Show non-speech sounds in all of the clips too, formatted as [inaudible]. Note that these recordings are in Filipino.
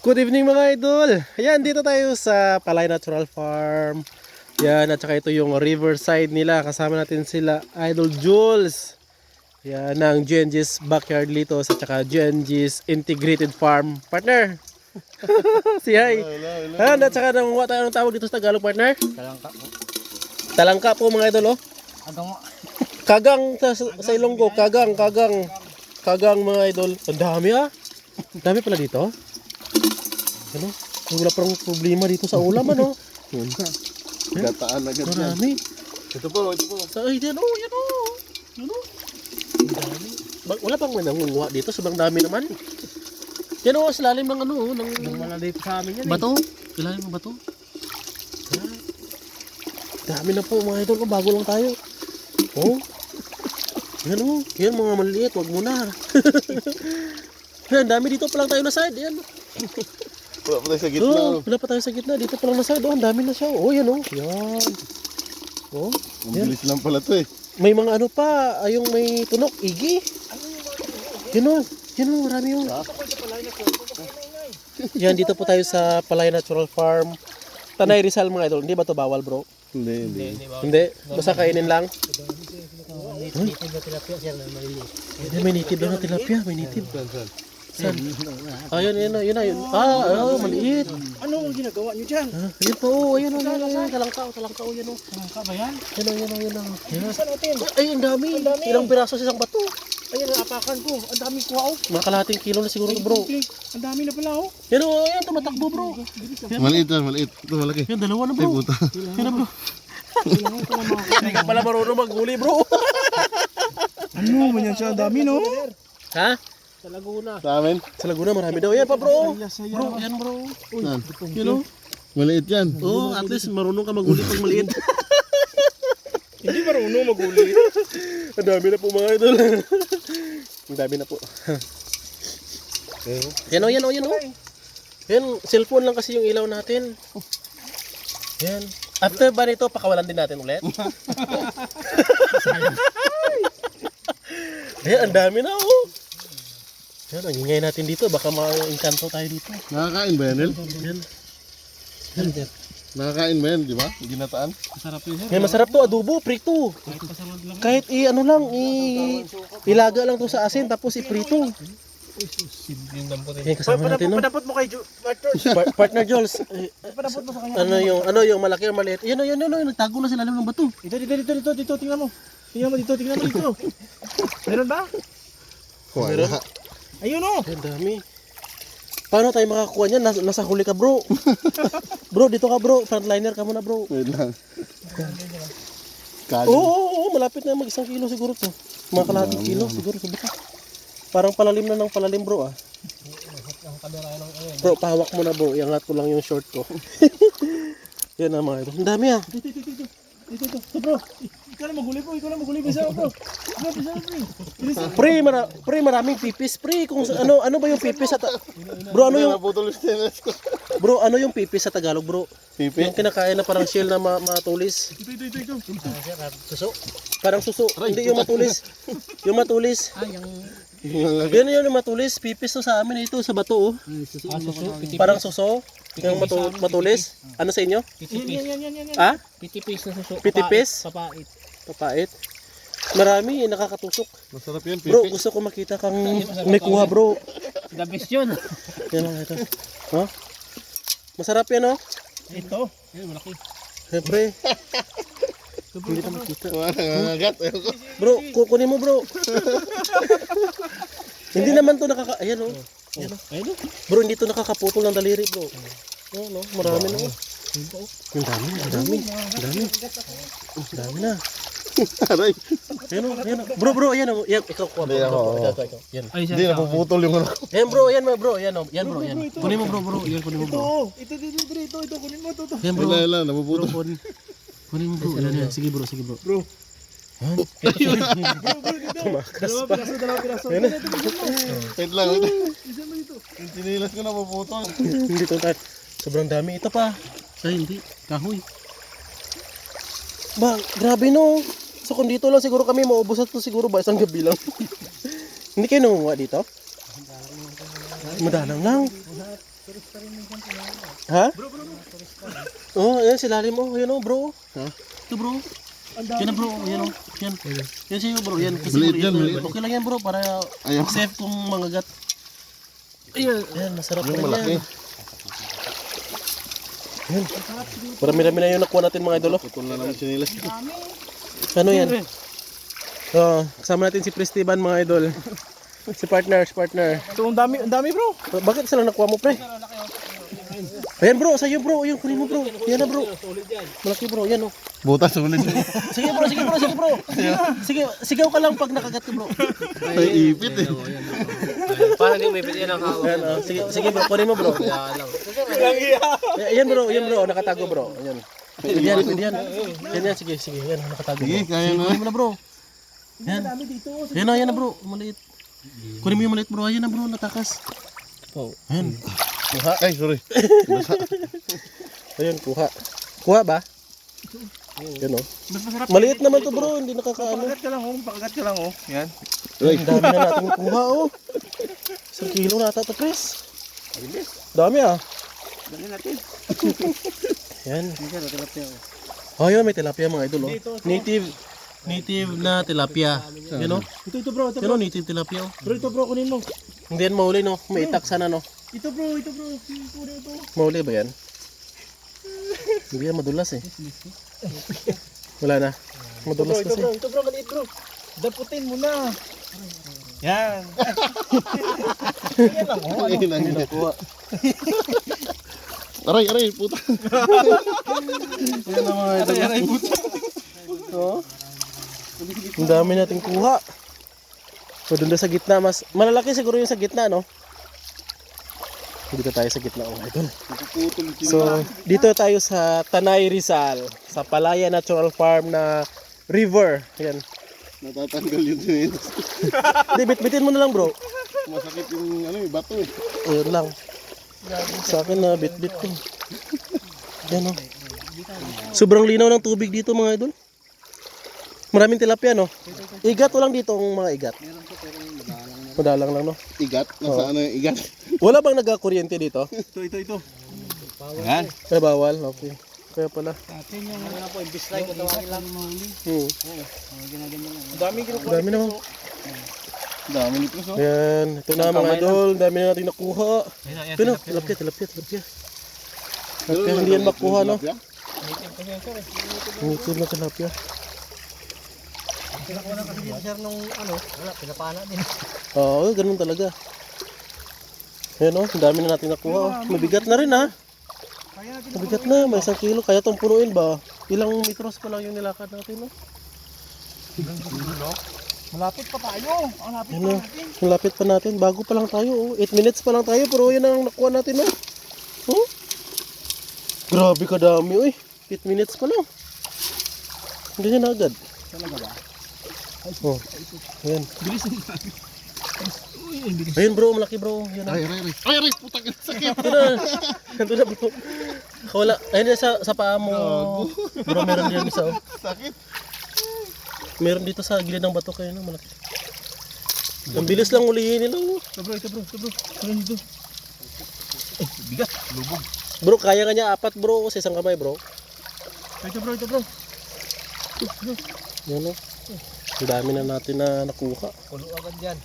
Good evening mga idol. Ayan, dito tayo sa Palay Natural Farm. Yan, at saka ito yung riverside nila. Kasama natin sila Idol Jules. Yan, ng GNG's Backyard Litos at saka GNG's Integrated Farm Partner. [laughs] si Hi. Ayan, at saka nang what anong tawag dito sa Tagalog partner? Talangka po. Talangka po mga idol oh. Ano? [laughs] Kagang sa, sa Ilonggo, kagang, kagang. Kagang mga idol. Ang dami ah. Ang dami pala dito. Ano? Wala parang problema dito sa ulam ano. [laughs] Yun. Gataan agad yan. Marami. Ito po, ito po. Sa ay, yan oh, yan oh. Yan oh. Ang dami. Ba- wala bang may nangunguha dito? Sobrang dami naman. Yan oh, sa lalim ng ano, oh, ng Nung wala dito sa amin yan eh. bato. Sa lalim ng bato. Yan. Dami na po mga idol ko, bago lang tayo. Oh. Yan oh, yan mga maliit, wag muna. [laughs] yan, dami dito pa lang tayo na side. Yan. Wala pa tayo sa gitna. Oh, ano. wala pa tayo sa gitna. Dito pa lang na side. Oh, ang dami na siya. Oh, yan oh. Yan. Oh. Ang bilis lang pala to eh. May mga ano pa, ay yung may tunok, igi. Yun o, yun o, marami yun. Yan, dito po tayo sa Palay Natural Farm. Tanay Rizal mga idol, hindi ba to bawal bro? Hindi, hindi. Hindi, basta kainin lang. Hindi, may native daw na tilapia, may native. Saan? Saan? Ah, yun, yun, yun, yun. Ah, oh, maliit. Ano ang ginagawa niyo dyan? Ah, yun po, oh, ayun o, ayun o, talangka o, talangka o, yun o. Talangka ba yan? Yun o, yun o, yun o. O. Saan natin? Ay, ang dami. Ilang piraso sa isang bato. Ayun, naapakan ko. Ang daming kuha oh. Mga kalahating kilo na siguro bro. Ang dami na pala oh. Yan o, yan, tumatakbo bro. Maliit yan, maliit. Ito, malaki. Yan, dalawa na Ay, bro. puta. Yan na bro. Hindi ka pala marunong maghuli bro. [laughs] Ano man yan siya? Ang dami no? ha? Sa Laguna. Sa amin? Sa Laguna marami daw. Yan pa bro. Bro, yan bro. Saan? You know? Maliit yan. Oh, at least marunong ka maghuli pag maliit. [laughs] Hindi marunong maguli. [laughs] Ang dami na po mga idol. [laughs] Ang dami na po. yan o, yan o, yan o. Yan, cellphone lang kasi yung ilaw natin. Yan. After ba nito, pakawalan din natin ulit? Ayan, ang dami na oh. Yan, ang ingay natin dito. Baka ma-encanto tayo dito. Nakakain ba yan, El? Yan. Nakakain ba yan, di ba? Ginataan? Masarap yun. Yan, masarap to, adobo, prito. Kahit lang. Kahit i ano lang, i ilaga lang to sa asin tapos iprito. Yan kasama natin no. Padapot mo kay. [laughs] Pa- partner Jules, eh, Padapot mo sa kanya. ano yung ano yung malaki o maliit? Yan o, yan o, yan, nagtago na sila ng bato. Dito, dito, dito, dito, dito, tingnan mo. Tingnan mo dito, tingnan mo dito. [laughs] Meron ba? Wala. Ayun oh. Ang dami. Paano tayo makakuha niyan? Nas- nasa huli ka, bro. [laughs] bro, dito ka, bro. Frontliner ka muna, bro. Wait lang. Oo, oo, oo, malapit na mag isang kilo siguro to. Mga kalahating kilo siguro sa buka. Parang palalim na ng palalim, bro, ah. Bro, pahawak mo na, bro. Iangat ko lang yung short ko. [laughs] Yan na mga ito. Ang dami, ah. Dito, dito, dito. Dito, dito. Ito, bro. Ikaw na maghuli po. Ikaw na maghuli. Bisa bro. Bisa, bisa, bro. Bisa. Pre, mara pre, maraming pipis, pre. Kung sa- ano ano ba yung pipis sa ta- Bro, ano yung bro, ano yung pipis sa Tagalog, bro? Pipi. Yung kinakain na parang shell na ma- matulis. Ito, ito, ito, ito. Suso. Parang suso. Hindi yung matulis. Yung matulis. Ah, yung... Yan yun yung matulis. Pipis to sa amin ito sa bato. Oh. Ah, suso. Parang suso. Yung matu- matulis. Ano sa inyo? Yan, yan, yan, yan, yan. Ah? Pitipis na suso. Pitipis? Papait. Papait. Marami, eh, nakakatusok. Masarap yan, Bro, pipi. gusto ko makita kang may kuha, bro. The best yun. [laughs] Yan lang ito. Ha? Masarap yan, oh. Ito. Yan, malaki. Siyempre. [laughs] Hindi ka makita. Wala, nangangagat. Bro, kukunin mo, bro. hindi naman to nakaka... Ayan, oh. Ayan, oh. Ayun. Bro, hindi to nakakaputol ng daliri, bro. Oh, no, marami na, oh. Ang dami, ang dami. Ang dami. Ang dami na. Aray. Ayan, oh, ayan, oh. Bro, bro, ayan, oh. Yan, ikaw kuha, bro. Hindi, ako, Ikaw, oo. ikaw, ikaw, ikaw. Yan. Ay, Hindi, napuputol yung ano. Ayan, bro, ayan, mo, bro. Ayan, oh. Yan, bro, yan. Kunin mo, bro, bro. Yan, kunin mo, bro. Ito, ito, ito, ito, ito, kunin mo, ito, ito. Yan, bro. Wala, wala, napuputol. Kunin. Mo, bro. Ayan, yan. Sige, bro, sige, bro. Bro. Yan. Dalawa piraso, dalawa piraso. Ayan na. Wait lang, wait lang. Yung tinilas ko napuputol. Hindi to tayo. Sobrang dami. Ito pa. Ay, hindi. Kahoy. Ba, grabe no. So kung dito lang siguro kami maubos na to siguro ba isang gabi lang. [laughs] hindi kayo nangunguha dito? Madalang lang. Ha? Oo, oh, yan si Lalim mo. Yan oh, bro. Ha? Ito bro. Yan na bro, yan oh. Yan. Yan sa'yo bro, yan. Kasi Maliit yan, maliit. Okay lang yan bro, para Ayaw. safe kung mangagat. Ayan, ayan, masarap Yung rin malaki. yan. Ayan. Marami-rami na yung nakuha natin mga idol. oh. Putol na naman sinilas. Ano yan? Oh, kasama natin si Prestiban mga idol. Si partner, si partner. Ito, ang dami, ang dami bro. Bakit sila nakuha mo pre? Ayan bro, sa'yo bro, yung kunin mo bro. Yan na bro. Malaki bro, yan oh. Butas ulit. Sige bro, sige bro, sige bro. Sige, sigaw ka lang pag nakagat ka bro. Ay, ipit eh. Parang di may pwede ng hawak. Yan, oh. sige, sige bro, kunin mo bro. Kaya lang. Yan bro, yan bro, nakatago bro. Yan. Pwede yan, pwede yan. Yan yan, sige, sige, yan, nakatago bro. Sige, kaya na. kunin mo na bro. Yan. Yan na, yan na bro, maliit. Kunin mo yung maliit bro, ayan na bro, natakas. Oh, yan. Kuha. Ay, sorry. Ayun, kuha. Kuha ba? Yan oh. Mas masarap. Maliit naman to bro, hindi nakakaano. Pakagat ka lang oh, pakagat ka lang oh. Yan. Ay, dami na natin kuha oh. Isang kilo na ata to, Chris. Dami ah. Dali natin. Yan. Oh, yun, may tilapia mga idol oh. Native native na tilapia. Yan oh. Ito, ito bro, ito Yan bro. oh, native tilapia oh. Bro, ito bro, kunin mo. Hindi yan mahuli no. May itak sana no. Ito bro, ito bro. Kunin ito. Mahuli ba yan? Hindi yan madulas eh. Wala na. Ito bro, Madulas ito kasi. bro, ito bro, kaliit bro. Daputin mo na. Yan. Yan lang oh. lang. Aray, aray, puta. Yan ang mga idol. Oo. Ang dami nating kuha. So doon sa gitna mas malalaki siguro yung sa gitna no. Dito tayo sa gitna oh idol. Yung So dito tayo sa Tanay Rizal sa Palaya Natural Farm na river. Yan. Natatanggal yung sinilas. [laughs] Hindi bitbitin mo na lang bro. Masakit yung ano, eh, bato eh. Ayun lang. Sa akin na bitbit ko. Yan oh. Sobrang linaw ng tubig dito mga idol. Maraming tilapia no. Igat walang dito ang mga igat. Madalang lang no. Igat? Nasa ano yung igat? Wala bang nagka-kuryente dito? [laughs] Ito, ito, ito. Yan. Ay bawal. Okay. Kaya pala. Atin yung Ano na po, imbis like ko tawagin lang. Hmm. ang dami kinukuha. Dami naman. Dami nito so. Ayan. Ito na mga idol. Dami na natin nakuha. Ayan, ayan. Ito na. Tilapia, tilapia, tilapia. Tilapia hindi yan makuha no. Ngutid na tilapia. Pinakuha na kasi dito sir nung ano, wala, pinapana din. Oo, ganun talaga. Ayan o, ang dami na natin nakuha. oh. Mabigat na rin ha. Natin. Mabigat na, may isang kilo. Kaya itong punuin ba? Ilang metros pa lang yung nilakad natin no? Malapit pa tayo. Ang lapit Yan pa na. natin. Ang lapit pa natin. Bago pa lang tayo. 8 minutes pa lang tayo. Pero yan ang nakuha natin. No? Oh? Grabe kadami. Uy. 8 minutes pa lang. Ganyan na agad. Talaga ba? Oh. Ayan. Bilis na. Ayun bro. Malaki bro. Yan na. Ay, aray, aray. Ay, aray, puta ka. Sakit. Ito na. Ito na bro. Wala. Ayun na sa, sa paa mo. Bro meron din isa. Oh. Sakit. Meron dito sa gilid ng bato kayo. No? Malaki. Ang bilis lang ulihin nila. Oh. Ito bro, ito bro, ito bro. Ano dito? Ay, bigat. Lubog. Bro, kaya nga niya apat bro sa isang kamay bro. Ito bro, ito bro. Yan o. Ang dami na natin na nakuha. Pulo agad yan.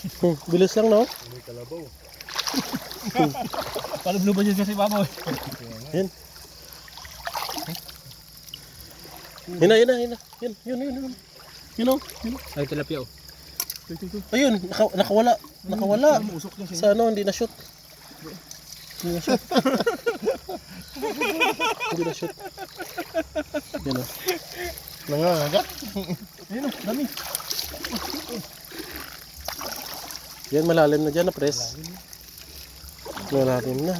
Hmm, bilis lang no? Paano ba dyan kasi baboy? Yan. Yun na, yun na, yun na. Yun, yun, yun, yun. Yun yun. Ay, tilapia oh. Ayun, naka, nakawala. Nakawala. Usok niya siya. Sa ano, hindi na shoot. Hindi na shoot. hindi na shoot. Yan o. Nangangagat. Ayun o, dami. Yan, malalim na dyan na press. Malalim na.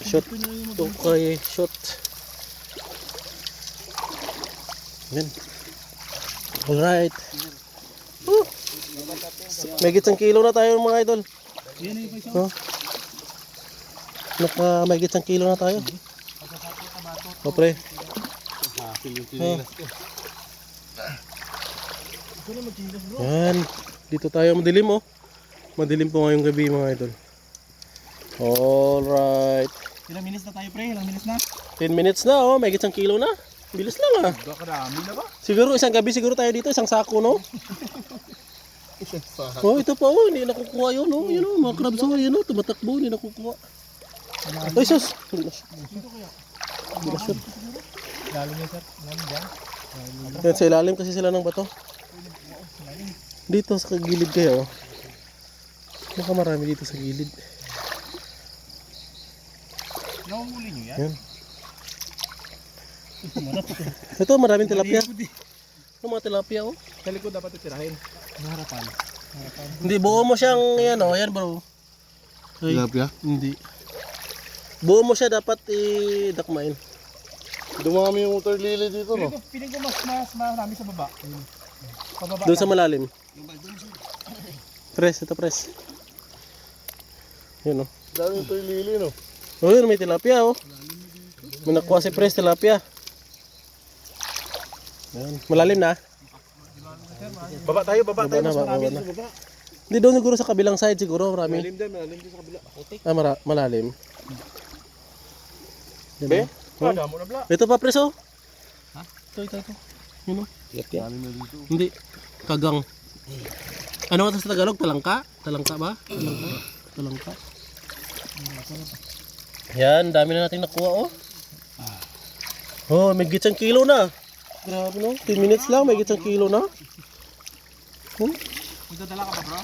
Shoot. Okay, shoot. Yan. Alright. Woo! May gitsang kilo na tayo mga idol. No? Naka may gitsang kilo na tayo. O pre. Oh. Bro. Yan. Dito tayo madilim oh. Madilim po ngayong gabi mga idol. Alright. Ilang minutes na tayo pre? Ilang minutes na? 10 minutes na oh, may isang kilo na. Bilis lang ah. Kadami na ba? Siguro isang gabi siguro tayo dito, isang sako no? [laughs] Isang sa... Oh, ito pa oh, hindi nakukuha yun oh. Yun oh, mga crabs oh, yun oh, tumatakbo, hindi nakukuha. Ay sus! Bigas yun. Lalo niya sir. Dyan. Yan, sa ilalim kasi sila ng bato. Dito sa gilid kayo. oh. Baka marami dito sa gilid. Nahuhuli niyo yan? Yan. Ito, [laughs] maraming tilapia. Ito mga tilapia oh. Sa likod dapat itirahin. Harapan. Hindi, buo mo siyang, yan oh, yan bro. Ay, Tilapia? hindi. Buo mo siya dapat i-dakmain. Dumami yung water lily dito, no? Ko mas, mas marami sa baba. Doon sa malalim. Press, ito press. Yun oh. Dami water lily, no? Oh, yun, may tilapia oh. May nakuha si press tilapia. Yan. Malalim na. Baba tayo, baba Baba tayo. na, Mas baba marami na. sa baba. Hindi doon siguro sa kabilang side siguro marami. Malalim din, malalim din sa kabila. Ah, mara- malalim. Yan, Be? oh. Ah, damo na bla. Ito pa preso. Ha? Ito, ito, ito. Yun oh. Na dito. Hindi. Kagang. Ano sa Tagalog? Talangka? Talangka ba? Talangka. Talangka. Yan, dami na natin nakuha oh. Oh, may gitsang kilo na. Grabe no. 10 minutes lang, may gitsang kilo na. Hmm? Ito dala ka ba bro?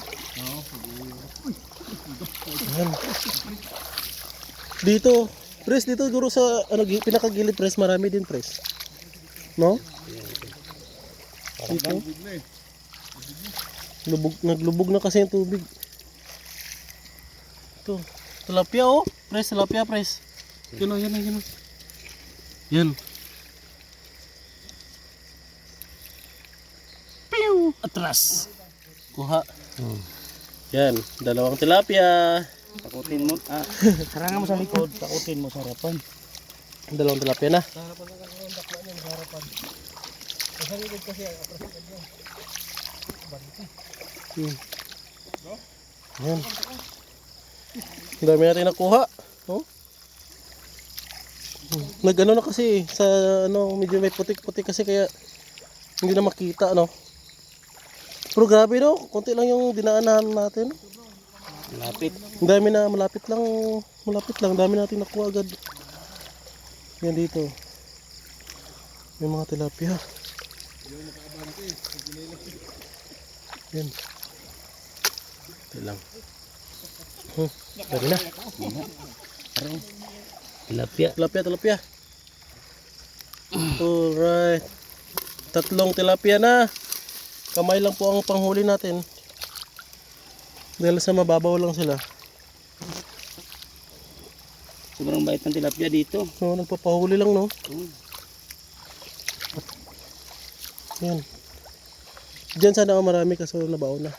Yan. Dito, press dito siguro sa ano gi- pinakagilid press marami din press. No? Dito. Lubog, naglubog na kasi yung tubig. Ito, tilapia oh. Press, tilapia press. Yun oh, yan oh, yan oh. Yan. Pew! Atras. Kuha. Yan, dalawang tilapia. Takutin mo. Ah, [laughs] harangan mo sa likod. Takutin mo sa harapan. Dalawang tilapia na. Hmm. Yan. Ang dami natin nakuha. Oh. Hmm. Nag-ano na kasi sa ano medyo may putik-putik kasi kaya hindi na makita no. Pero grabe no, konti lang yung dinaanan natin. Lapit. Ang dami na malapit lang, malapit lang, dami natin nakuha agad. Yan dito. May mga tilapia. Yan. Ito lang. Hmm, dami na. Tilapia. Tilapia, tilapia. Alright. Tatlong tilapia na. Kamay lang po ang panghuli natin. Dahil sa mababaw lang sila. Sobrang bait ng tilapia dito. So, nagpapahuli lang, no? Yan. Diyan sana ako marami kaso nabaw na.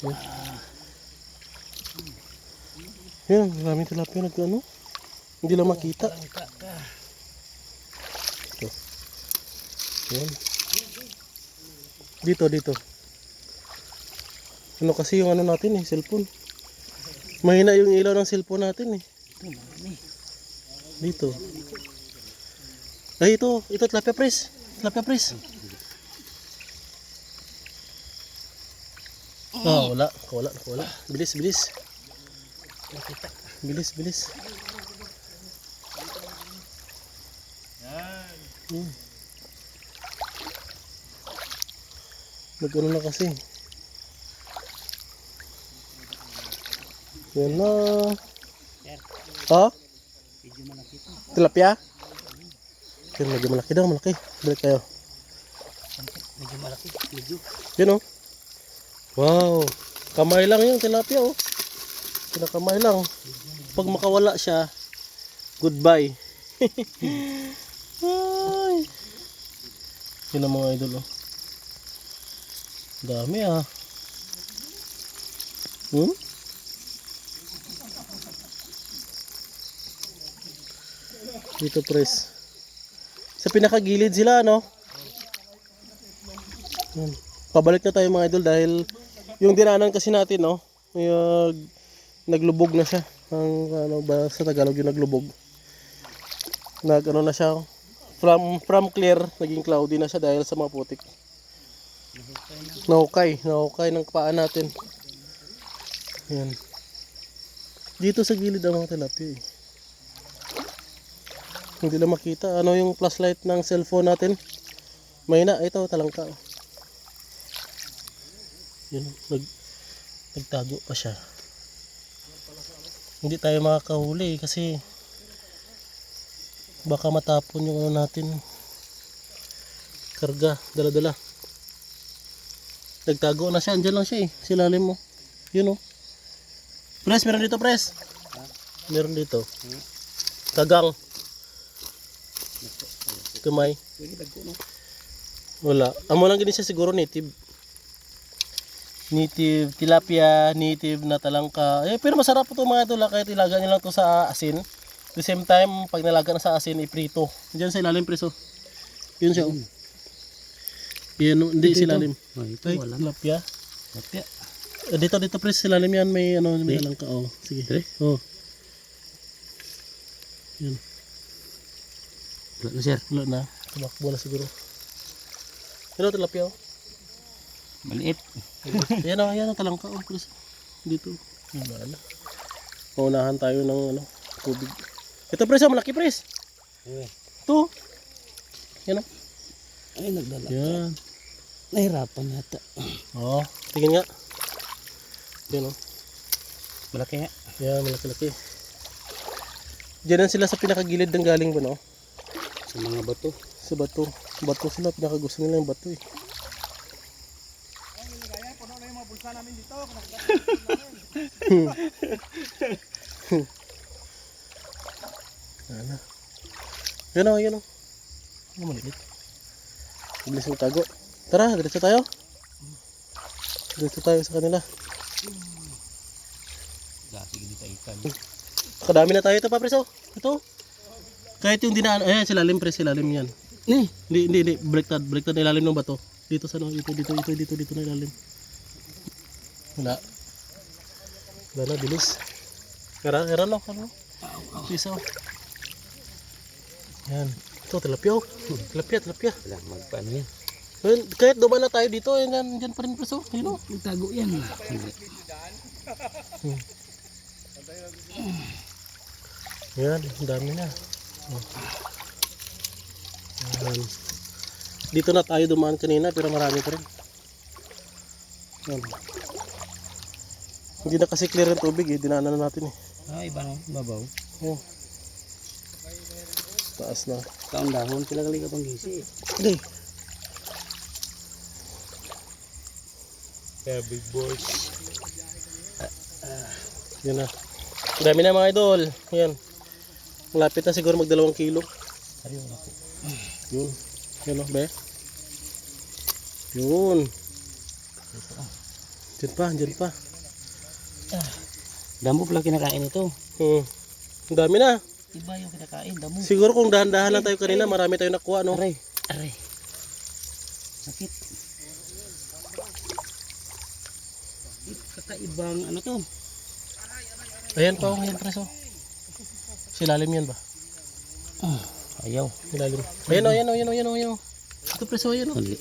Yan. Yan, maraming tilapia nag ano. Hindi lang makita. Ito. Yan. Dito, dito. Ano kasi yung ano natin eh, cellphone. Mahina yung ilaw ng cellphone natin eh. Dito. Ay, ito. Ito, tilapia press. Tilapia press. Ah, wala. Wala, wala. Bilis, bilis. Bilis, bilis. Hmm. Nag-ano na kasi. Yan na. Ha? Tilapia? Yan, medyo malaki daw, malaki. Balik tayo. Medyo malaki. Medyo. Yan oh. Wow. Kamay lang yung tilapia oh. Kinakamay lang. Pag makawala siya, goodbye. [laughs] Ay. Yun ang mga idol oh. Dami ah. Hmm? Dito press. Sa pinakagilid sila no? Yan. Pabalik na tayo mga idol dahil yung dinanan kasi natin no, yung naglubog na siya. Ang ano ba sa Tagalog yung naglubog. Nag ano na siya from from clear naging cloudy na siya dahil sa mga putik. Nahukay, nahukay ng paa natin. Yan. Dito sa gilid ang mga tilapia eh. Hindi na makita. Ano yung flashlight ng cellphone natin? May na, ito talangka. oh. Yun, nag, nagtago pa siya. Hindi tayo makakahuli kasi baka matapon yung ano natin karga, dala-dala. Nagtago na siya, andyan lang siya eh, silalim mo. Yun oh. Pres, meron dito pres. Meron dito. Kagang. Kamay. Wala. Amo lang gini siya siguro native. Native tilapia, native na talangka. Eh, pero masarap po ito mga ito. Kahit ilaga nyo lang to sa asin. At the same time, pag nalaga na sa asin, iprito. Diyan sa ilalim preso. Yun siya. Oh. Yan, oh, hindi sa ilalim. Oh, ito Ay, wala. tilapia. Tilapia. Eh, dito, dito pres, sa ilalim yan. May ano, may talangka. Oh, sige. Dire? Oh. Yan. Wala na sir. Wala na. Tumakbo na siguro. Hello, tilapia. Oh. Maliit. Ayan o, ayan o, talangka o, pres. Dito. Wala na. Paunahan tayo ng ano, tubig. Ito pres, oh, malaki pres. Ito. Yan o. Ay, nagdala. Yan. Nahirapan yata. Oo, tingin nga. Yan o. Malaki nga. Yan, malaki-laki. Diyan sila sa pinakagilid ng galing ba no? Sa mga bato. Sa bato. Bato sila, pinakagusto nila yung bato eh. Ano? Yan o, yan o. Ano maliit? Bilis mo tago. Tara, diretso tayo. Diretso tayo sa kanila. Dati hindi pa ikan. Kadami na tayo ito pa, preso. Ito. Kahit yung dinaan, ayan, silalim, pre, silalim yan. Eh, Hindi, hindi, hindi. Baliktad, baliktad na ilalim ng bato. Dito sa, no, dito, dito, dito, dito, dito na ilalim. Wala. Wala bilis. Kara, kara no, kara no. Isa. Yan. Ito, tilapia. oh. Tilapia, tilapia. wala. Magpaano yan? Ayun, kahit dumaan na tayo dito, ayan, yan, dyan pa rin, preso. Yun, oh. Magtago yan. Hindi. Yan, dami na. Oh. Yan. Dito na tayo dumaan kanina pero marami pa rin. Yan. Hindi na kasi clear yung tubig eh, dinaanan na natin eh. Ah, iba no? Babaw. Oh. Taas na. Kaon dahon. Sila kali ka pang gisi. Hindi. Yeah, big boys. Yan na. Dami na mga idol. Yan. Malapit na siguro magdalawang kilo. Ayun. Yun. Yan o, be. Yun. Diyan pa, diyan pa. Damo pala kinakain ito. Hmm. Ang dami na. Iba yung kinakain. Damo. Siguro kung dahan-dahan lang tayo kanina, marami tayo nakuha, no? Aray. Aray. Sakit. Kakaibang ano to? Ayan pa, oh, yan preso. Silalim yan ba? Ah, ayaw. Silalim. Ayan o, ayan o, ayan o, ayan o, ayan. Ito preso, ayan o. Mali.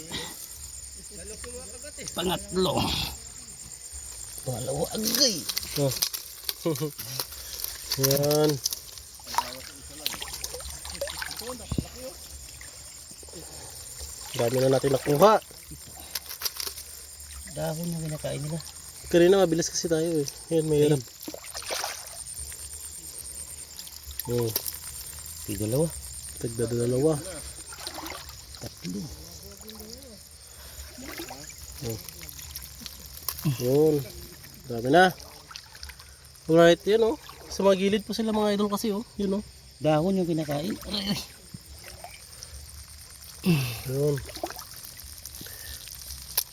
Pangatlo. Pangalawa agay. Oh. [laughs] yan. Dami na natin nakuha. Dahon yung kinakain nila. Kanina mabilis kasi tayo eh. Yan, may hirap. Oh, Yung dalawa. tagda dalawa. Tatlo. Yun. Dami na. Alright, yan oh. Sa mga gilid po sila mga idol kasi oh. Yun oh. Dahon yung kinakain. Aray, aray. Yun.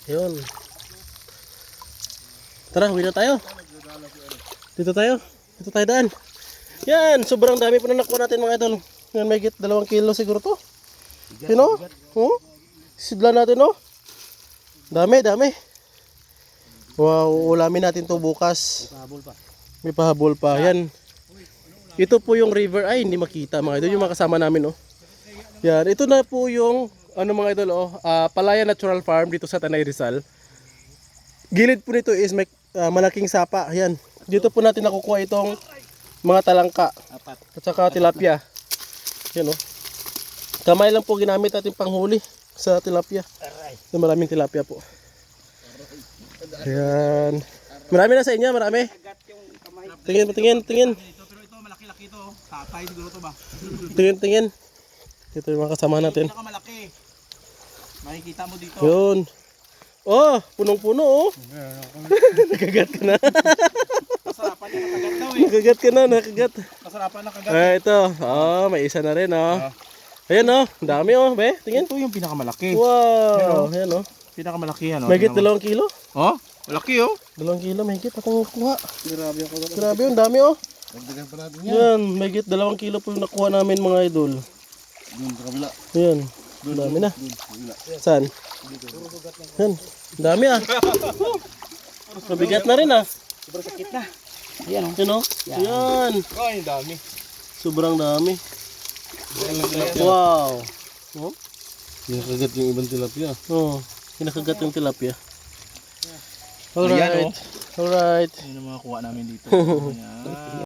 Yun. Tara, uwi na tayo. Dito tayo. Dito tayo daan. Yan, sobrang dami pa na nakuha natin mga idol. Yan, may git dalawang kilo siguro to. Yun oh. Oh. Sidla natin oh. Dami, dami. Wow, ulamin natin to bukas. Pahabol pa. May pahabol pa. Yan. Ito po yung river. Ay, hindi makita mga idol. Yung mga kasama namin, oh. Yan. Ito na po yung, ano mga idol, oh. ah, Palaya Natural Farm dito sa Tanay Rizal. Gilid po nito is may ah, malaking sapa. Yan. Dito po natin nakukuha itong mga talangka. Apat. At saka tilapia. Yan, oh. Kamay lang po ginamit natin panghuli sa tilapia. So, maraming tilapia po. Ayan. Marami na sa inyo, marami. Tingin, tingin, tingin. Ito, pero ito malaki-laki to. Tatay siguro to ba? Tingin, tingin. Ito yung mga kasama natin. Pinakamalaki. Makikita mo dito. Yun. Oh, punong-puno oh. [laughs] nakagat ka na. Masarapan niya nakagat daw eh. nakagat ka na, nakagat. Masarapan nakagat. Ah, ito. Oh, may isa na rin oh. Ayan oh, dami oh, be. Tingin. Ito yung pinakamalaki. Wow. Ayan oh. Pinakamalaki yan. Oh. Mahigit Tingnan mo. dalawang kilo. Oh, malaki oh. Dalawang kilo, mahigit. Akong nakuha. Grabe ako. Grabe, ang dami oh. Dagdagan pa natin yan. Yan, mahigit dalawang kilo po yung nakuha namin mga idol. Doon sa kabila. Ayan, ang dami na. Doon sa kabila. Saan? Yan, ang dami ah. Mabigat na rin ah. Sobrang sakit na. Yan oh. Yan oh. Yan. Oh, yung dami. Sobrang dami. Wow. Oh, Yung kagat yung ibang tilapia. oh. Kinakagat yung tilapia. Ayan, Alright. Alright. Yun ang mga kuha namin dito. Ayan. [laughs]